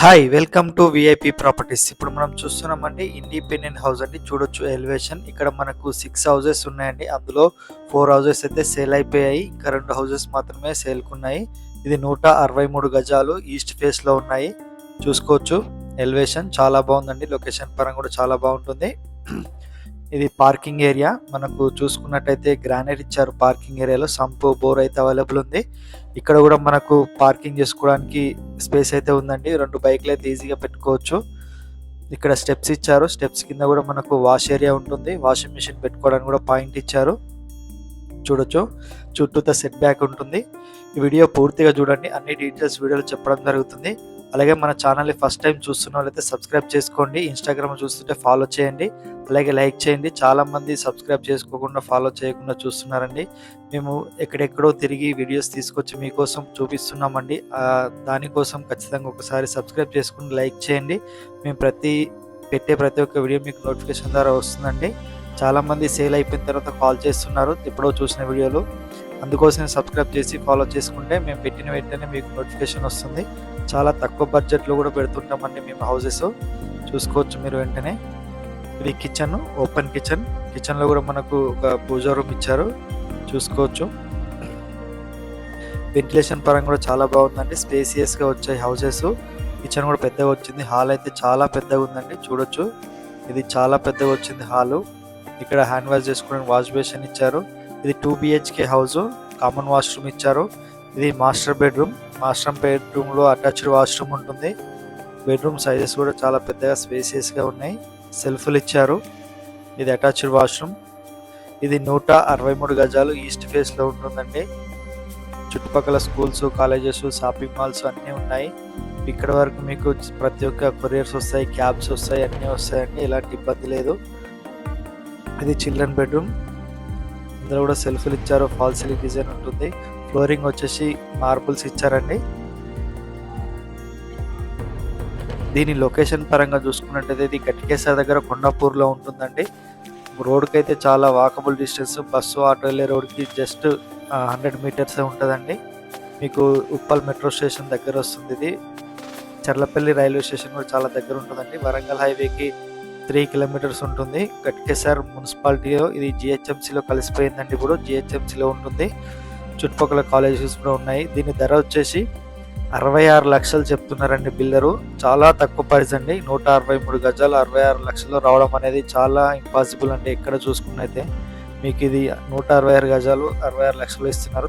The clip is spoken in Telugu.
Hi welcome to VIP properties ఇప్పుడు మనం చూస్తున్నామండి ఇండిపెండెంట్ హౌస్ అండి. చూడొచ్చు ఎలివేషన్ ఇక్కడ మనకు సిక్స్ హౌసెస్ ఉన్నాయండి. అందులో ఫోర్ హౌసెస్ అయితే సేల్ అయిపోయాయి. ఇంకా రెండు హౌసెస్ మాత్రమే సేల్కున్నాయి ఇది నూట అరవై మూడు గజాలు ఈస్ట్ ఫేస్లో ఉన్నాయి. చూసుకోవచ్చు. ఎలివేషన్ చాలా బాగుందండి. లొకేషన్ పరంగా కూడా చాలా బాగుంటుంది. ఇది పార్కింగ్ ఏరియా. మనకు చూసుకున్నట్టయితే గ్రానైట్ ఇచ్చారు పార్కింగ్ ఏరియాలో. సంపు బోర్ అయితే అవైలబుల్ ఉంది. ఇక్కడ కూడా మనకు పార్కింగ్ చేసుకోవడానికి స్పేస్ అయితే ఉందండి. రెండు బైక్లు అయితే ఈజీగా పెట్టుకోవచ్చు. ఇక్కడ స్టెప్స్ ఇచ్చారు. స్టెప్స్ కింద కూడా మనకు వాష్ ఏరియా ఉంటుంది. వాషింగ్ మిషన్ పెట్టుకోవడానికి కూడా పాయింట్ ఇచ్చారు. చూడొచ్చు. చుట్టూతో సెట్ బ్యాక్ ఉంటుంది. ఈ వీడియో పూర్తిగా చూడండి. అన్ని డీటెయిల్స్ వీడియోలో చెప్పడం జరుగుతుంది. అలాగే మన ఛానల్ని ఫస్ట్ టైం చూస్తున్న వాళ్ళైతే సబ్స్క్రైబ్ చేసుకోండి. ఇన్స్టాగ్రామ్ చూస్తుంటే ఫాలో చేయండి. అలాగే లైక్ చేయండి. చాలామంది సబ్స్క్రైబ్ చేసుకోకుండా ఫాలో చేయకుండా చూస్తున్నారండి. మేము ఎక్కడెక్కడో తిరిగి వీడియోస్ తీసుకొచ్చి మీకోసం చూపిస్తున్నామండి. దానికోసం ఖచ్చితంగా ఒకసారి సబ్స్క్రైబ్ చేసుకుని లైక్ చేయండి. మేము ప్రతి పెట్టే ప్రతి ఒక్క వీడియో మీకు నోటిఫికేషన్ ద్వారా వస్తుందండి. చాలామంది సేల్ అయిపోయిన తర్వాత కాల్ చేస్తున్నారు. ఎప్పుడో చూసిన వీడియోలు అందుకోసమే సబ్స్క్రైబ్ చేసి ఫాలో చేసుకుంటే మేము పెట్టిన వెంటనే మీకు నోటిఫికేషన్ వస్తుంది. చాలా తక్కువ బడ్జెట్లో కూడా పెడుతుంటామండి మేము హౌసెస్ చూసుకోవచ్చు మీరు వెంటనే. ఇది కిచెన్ ఓపెన్ కిచెన్ కిచెన్లో కూడా మనకు ఒక పూజా రూమ్ ఇచ్చారు. చూసుకోవచ్చు. వెంటిలేషన్ పరంగా కూడా చాలా బాగుందండి. స్పేసియస్గా వచ్చాయి హౌసెస్ కిచెన్ కూడా పెద్దగా వచ్చింది. హాల్ అయితే చాలా పెద్దగా ఉందండి. చూడొచ్చు. ఇది చాలా పెద్దగా వచ్చింది హాలు ఇక్కడ హ్యాండ్ వాష్ చేసుకోవడానికి వాష్ బేసిన్ ఇచ్చారు. ఇది two BHK house common washroom ఇచ్చారు. ఇది మాస్టర్ బెడ్రూమ్. మాస్టర్ బెడ్రూమ్లో అటాచ్డ్ వాష్రూమ్ ఉంటుంది. బెడ్రూమ్ సైజెస్ కూడా చాలా పెద్దగా స్పేసియస్గా ఉన్నాయి. సెల్ఫ్లు ఇచ్చారు. ఇది అటాచ్డ్ వాష్రూమ్. ఇది నూట అరవై మూడు గజాలు ఈస్ట్ ఫేస్లో ఉంటుందండి. చుట్టుపక్కల స్కూల్స్ కాలేజెస్ షాపింగ్ మాల్స్ అన్నీ ఉన్నాయి. ఇక్కడ వరకు మీకు ప్రతి ఒక్క కొరియర్స్ వస్తాయి క్యాబ్స్ వస్తాయి అన్నీ వస్తాయండి. ఎలాంటి ఇబ్బంది లేదు. ఇది చిల్డ్రన్ బెడ్రూమ్. ఇందులో కూడా సెల్ఫ్లు ఇచ్చారు ఫాల్ సీలింగ్ డిజైన్ ఉంటుంది. ఫ్లోరింగ్ వచ్చేసి మార్బుల్స్ ఇచ్చారండి. దీని లొకేషన్ పరంగా చూసుకున్నట్టయితే ఇది గట్కేశ్వర దగ్గర కొండాపూర్లో ఉంటుందండి. రోడ్కి అయితే చాలా వాకబుల్ డిస్టెన్స్ బస్సు ఆటో వెళ్ళే రోడ్కి జస్ట్ హండ్రెడ్ మీటర్స్ ఉంటుందండి. మీకు ఉప్పల్ మెట్రో స్టేషన్ దగ్గర వస్తుంది ఇది. చర్లపల్లి రైల్వే స్టేషన్ కూడా చాలా దగ్గర ఉంటుందండి. వరంగల్ హైవేకి త్రీ కిలోమీటర్స్ ఉంటుంది. గట్కేసార్ మున్సిపాలిటీలో ఇది జిహెచ్ఎంసీలో కలిసిపోయిందండి ఇప్పుడు. జిహెచ్ఎంసీలో ఉంటుంది. చుట్టుపక్కల కాలేజెస్ కూడా ఉన్నాయి. దీని ధర వచ్చేసి అరవై ఆరు లక్షలు చెప్తున్నారండి బిల్లరు. చాలా తక్కువ ప్రైస్ అండి. నూట అరవై మూడు గజాలు అరవై ఆరు లక్షలు రావడం అనేది చాలా ఇంపాసిబుల్ అండి ఎక్కడ చూసుకున్నైతే. మీకు ఇది నూట అరవై ఆరు గజాలు అరవై ఆరు లక్షలు ఇస్తున్నారు.